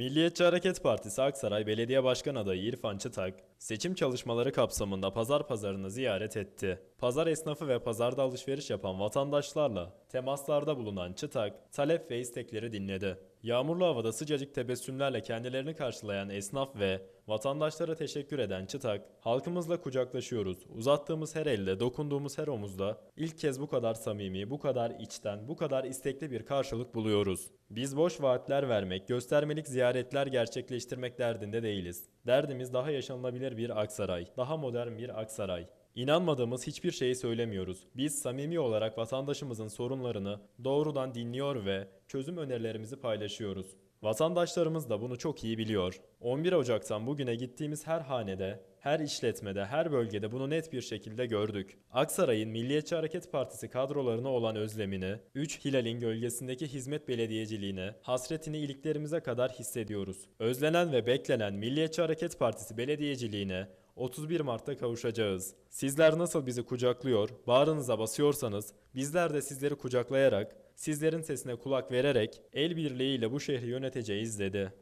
Milliyetçi Hareket Partisi Aksaray Belediye Başkan Adayı İrfan Çıtak, seçim çalışmaları kapsamında pazar pazarını ziyaret etti. Pazar esnafı ve pazarda alışveriş yapan vatandaşlarla temaslarda bulunan Çıtak, talep ve istekleri dinledi. Yağmurlu havada sıcacık tebessümlerle kendilerini karşılayan esnaf ve vatandaşlara teşekkür eden Çıtak, halkımızla kucaklaşıyoruz. Uzattığımız her elde, dokunduğumuz her omuzda ilk kez bu kadar samimi, bu kadar içten, bu kadar istekli bir karşılık buluyoruz. Biz boş vaatler vermek, göstermelik ziyaretler gerçekleştirmek derdinde değiliz. Derdimiz daha yaşanılabilir bir Aksaray, daha modern bir Aksaray. İnanmadığımız hiçbir şeyi söylemiyoruz. Biz samimi olarak vatandaşımızın sorunlarını doğrudan dinliyor ve çözüm önerilerimizi paylaşıyoruz. Vatandaşlarımız da bunu çok iyi biliyor. 11 Ocak'tan bugüne gittiğimiz her hanede, her işletmede, her bölgede bunu net bir şekilde gördük. Aksaray'ın Milliyetçi Hareket Partisi kadrolarına olan özlemini, 3 Hilal'in gölgesindeki hizmet belediyeciliğine, hasretini iliklerimize kadar hissediyoruz. Özlenen ve beklenen Milliyetçi Hareket Partisi belediyeciliğine 31 Mart'ta kavuşacağız. Sizler nasıl bizi kucaklıyor, bağrınıza basıyorsanız bizler de sizleri kucaklayarak, sizlerin sesine kulak vererek el birliğiyle bu şehri yöneteceğiz dedi.